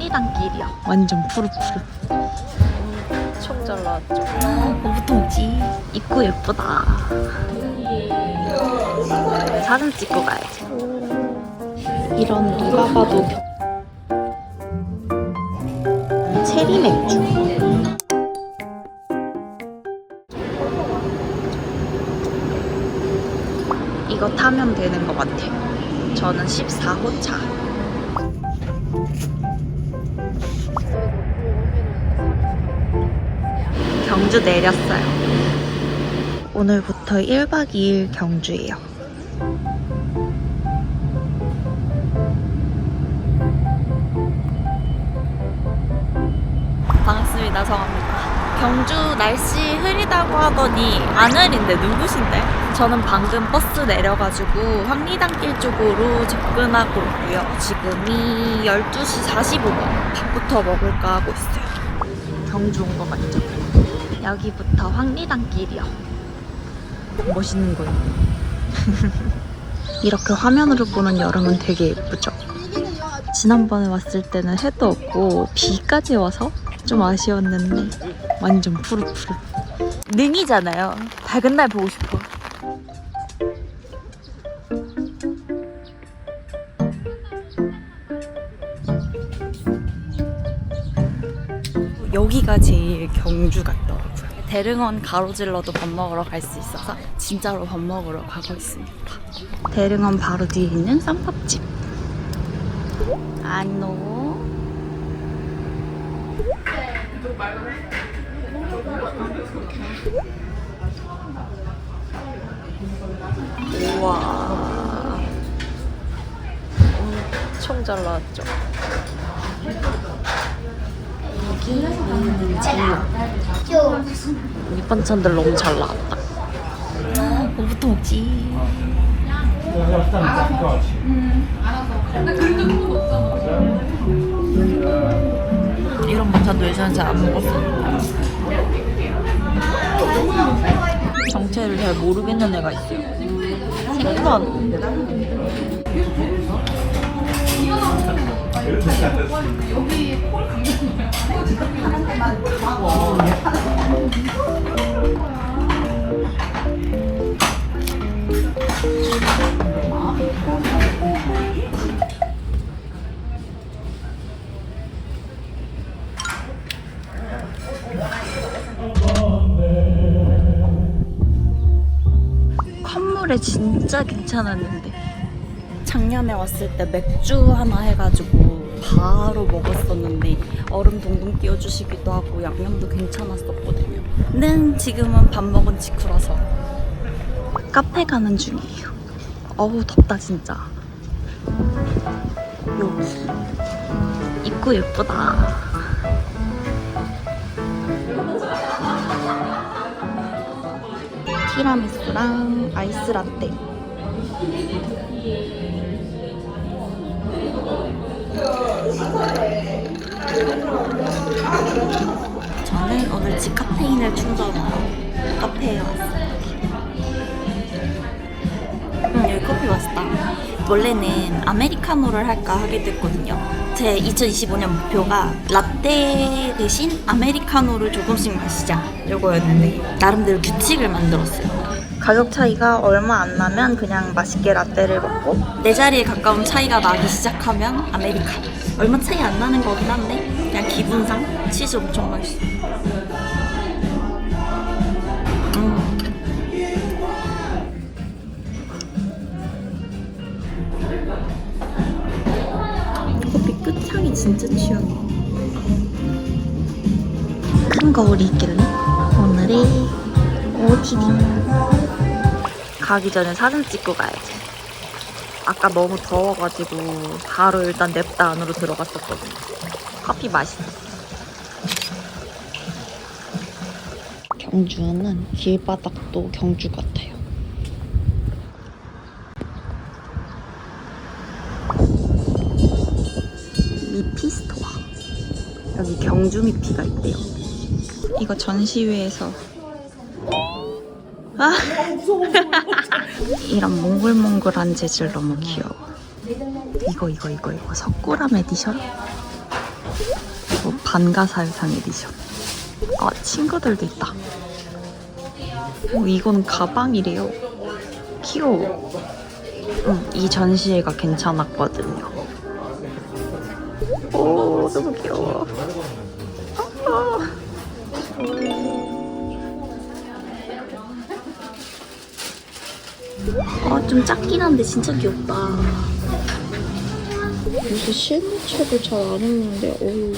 황리단길이야. 완전 푸르푸르. 총잘 나왔죠. 너무 동지. 입구 예쁘다. 사진 찍고 가야지. 이런 누가 봐도 체리 맥주. 이거 타면 되는 것 같아. 저는 14호 차. 경주 내렸어요. 오늘부터 1박 2일 경주예요. 반갑습니다. 정합니다. 경주 날씨 흐리다고 하더니 안 흐린데 누구신데? 저는 방금 버스 내려가지고 황리단길 쪽으로 접근하고 있고요. 지금이 12시 45분. 밥부터 먹을까 하고 있어요. 경주 온 거 맞죠? 여기부터 황리단길이요. 멋있는 거예요. 이렇게 화면으로 보는 여름은 되게 예쁘죠? 지난번에 왔을 때는 해도 없고 비까지 와서 좀 아쉬웠는데 완전 푸르푸르. 능이잖아요. 밝은 날 보고 싶어. 여기가 제일 경주 같더라고요. 대릉원 가로질러도 밥 먹으러 갈 수 있어서 진짜로 밥 먹으러 가고 있습니다. 대릉원 바로 뒤에 있는 쌈밥집. 안노. 우와. 총잘 나왔죠. 여기는 젤로. 밑반찬들 너무 잘 나왔다. 너무 동지. 이런 반찬도 예전에 잘안 먹었어. 정체를 잘 모르겠는 애가 있어요. 생선. 컨물에 진짜 괜찮았는데. 작년에 왔을 때 맥주 하나 해가지고 바로 먹었었는데 얼음 동동 띄워주시기도 하고 양념도 괜찮았었거든요. 는 지금은 밥 먹은 직후라서 카페 가는 중이에요. 어우 덥다 진짜. 여기 입구 예쁘다. 티라미수랑 아이스 라떼. 저는 오늘 디카페인을 충전하러 카페에 왔어요. 음, 여기 커피 맛있다. 원래는 아메리카노를 할까 하게 됐거든요. 제 2025년 목표가 라떼 대신 아메리카노를 조금씩 마시자 이거였는데 나름대로 규칙을 만들었어요. 가격 차이가 얼마 안 나면 그냥 맛있게 라떼를 먹고 내 자리에 가까운 차이가 나기 시작하면 아메리카노. 얼마 차이 안 나는 거긴 한데 그냥 기분상 치즈 엄청 맛있어. 음. 커피 끝향이 진짜 취향이야. 큰 거울이 있길래 오늘의 OOTD 가기 전에 사진 찍고 가야지. 아까 너무 더워가지고 바로 일단 냅다 안으로 들어갔었거든요. 커피 맛있어. 경주는 길바닥도 경주 같아요. 미피 스토어. 여기 경주 미피가 있대요. 이거 전시회에서 아 이런 몽글몽글한 재질 너무 귀여워. 이거 이거 이거 이거 석굴암 에디션. 반가사유상 에디션. 아, 친구들도 있다. 어, 이건 가방이래요. 귀여워. 응, 이 전시회가 괜찮았거든요. 오, 너무 귀여워. 아, 좀 작긴 한데 진짜 귀엽다. 요새 실물책을 잘 안 읽는데, 어우,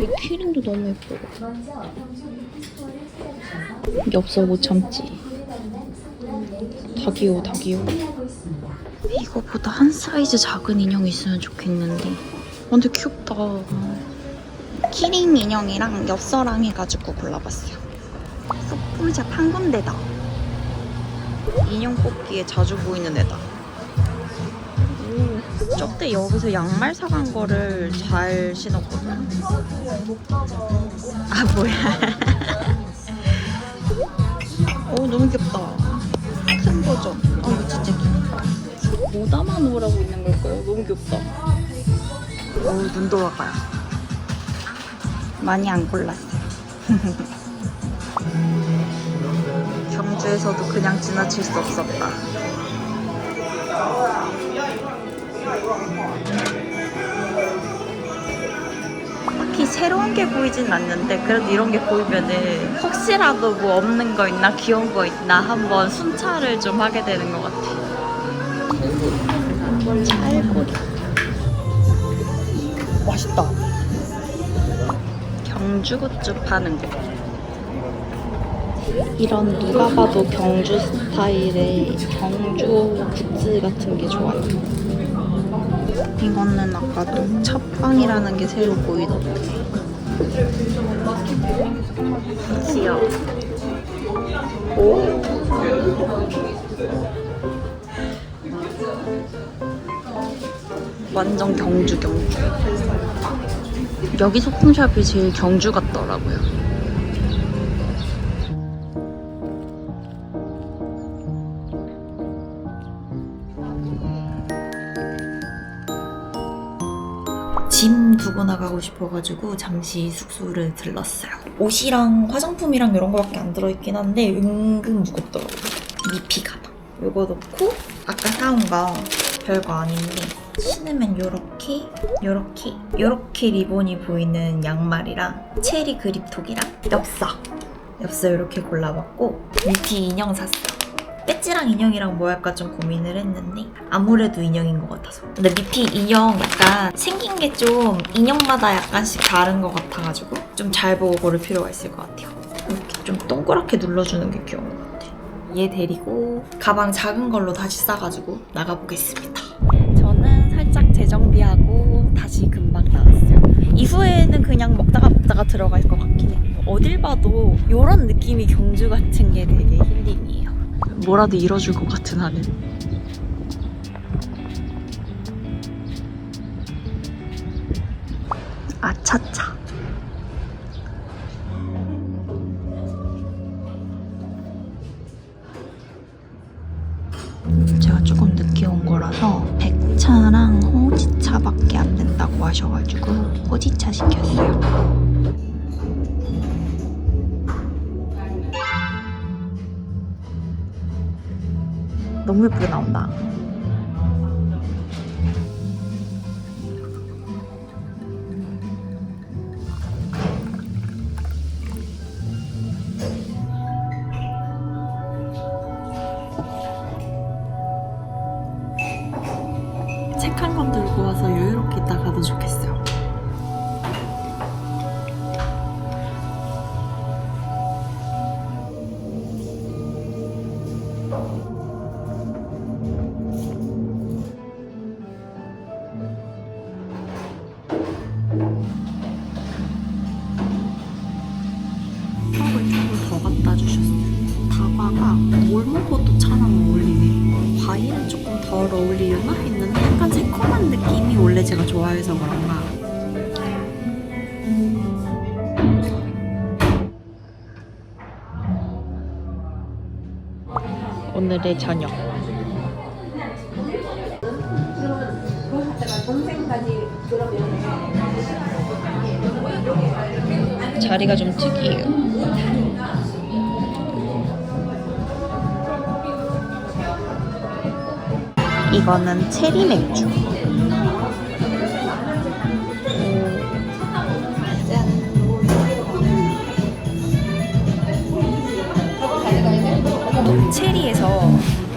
이 키링도 너무 예뻐. 엽서 못 참지. 다 귀여워, 다 귀여워. 이거보다 한 사이즈 작은 인형 있으면 좋겠는데. 근데 귀엽다. 키링 인형이랑 엽서랑 해가지고 골라봤어요. 소품샵 한 군데다. 인형 뽑기에 자주 보이는 애다. 오, 저때 여기서 양말 사간 거를 잘 신었거든. 아 뭐야? 오 너무 귀엽다. 큰 버전. 아 이거 진짜 귀엽다. 뭐 담아 놓으라고 있는 걸까요? 너무 귀엽다. 어우 눈 돌아가요. 많이 안 골랐어요. 경주에서도 그냥 지나칠 수 없었다. 딱히 새로운 게 보이진 않는데 그래도 이런 게 보이면은 혹시라도 뭐 없는 거 있나 귀여운 거 있나 한번 순찰을 좀 하게 되는 것 같아. 찰보리. 맛있다. 경주 굿즈 파는 거. 이런 누가 봐도 경주 스타일의 경주 굿즈 같은 게 좋아요. 이거는 아까 녹차빵이라는 게 새로 보이던데. 귀여워. 오. 완전 경주 경주. 여기 소품샵이 제일 경주 같더라고요. 짐 두고 나가고 싶어가지고 잠시 숙소를 들렀어요. 옷이랑 화장품이랑 이런 거밖에 안 들어있긴 한데 은근 무겁더라고요. 미피 가방. 요거 넣고 아까 사온 거 별거 아닌데 신으면 요렇게 요렇게 요렇게 리본이 보이는 양말이랑 체리 그립톡이랑 엽서 엽서 이렇게 골라봤고 미피 인형 샀어요. 배지랑 인형이랑 뭐 할까 좀 고민을 했는데 아무래도 인형인 것 같아서. 근데 미피 인형 약간 생긴 게 좀 인형마다 약간씩 다른 것 같아가지고 좀 잘 보고 고를 필요가 있을 것 같아요. 이렇게 좀 동그랗게 눌러주는 게 귀여운 것 같아. 얘 데리고 가방 작은 걸로 다시 싸가지고 나가보겠습니다. 저는 살짝 재정비하고 다시 금방 나왔어요. 이후에는 그냥 먹다가 먹다가 들어갈 것 같긴 해 어딜 봐도 이런 느낌이 경주 같은 게 되게 힐링이에요 뭐라도 이뤄줄 것 같은 하늘. 아차차. 제가 조금 늦게 온 거라서 백차랑 호지차밖에 안 된다고 하셔가지고 호지차 시켰어요. 너무 예쁘게 나온다. 원래 제가 좋아해서 그런가. 오늘의 저녁. 자리가 좀 특이해요. 이거는 체리 맥주.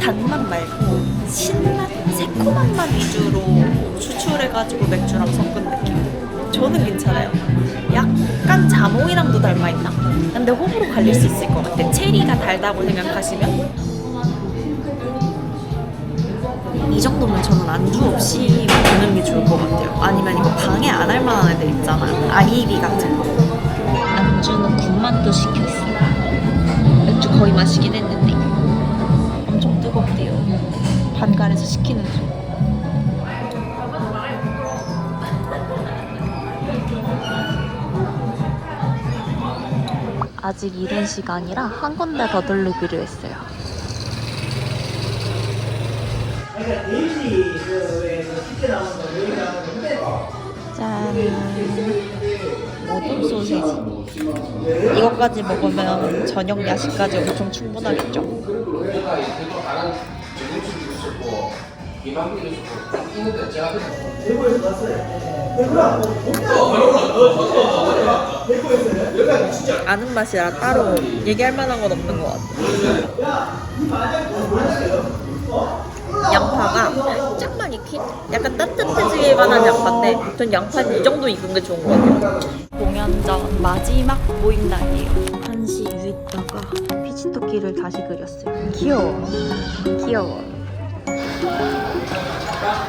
단맛 말고 신맛, 새콤한 맛 위주로 추출해가지고 맥주랑 섞은 느낌. 저는 괜찮아요. 약간 자몽이랑도 닮아있나? 근데 호불호 갈릴 수 있을 것 같아. 체리가 달다고 생각하시면 이 정도면 저는 안주 없이 먹는 게 좋을 것 같아요. 아니면 이거 방해 안 할 만한 애들 있잖아요. 아이비 같은 거. 안주는 군만두 시켰어요. 맥주 거의 마시긴 했는데. 반갈에서 시키는 중. 아직 이른 시간이라 한 군데 더 들르기로 했어요. 짠. 모둠 소세지. 이것까지 먹으면 저녁 야식까지 엄청 충분하겠죠. 아는 맛이라 따로 얘기할 만한 건 없는 것 같아. 양파가 살짝만 익힌? 약간 따뜻해질 만한 양파인데 전 양파는 이 정도 익은 게 좋은 것 같아요. 공연 전 마지막 모임 날이에요. 한시 위에다가 피지토끼를 다시 그렸어요. 귀여워. 귀여워. Tá?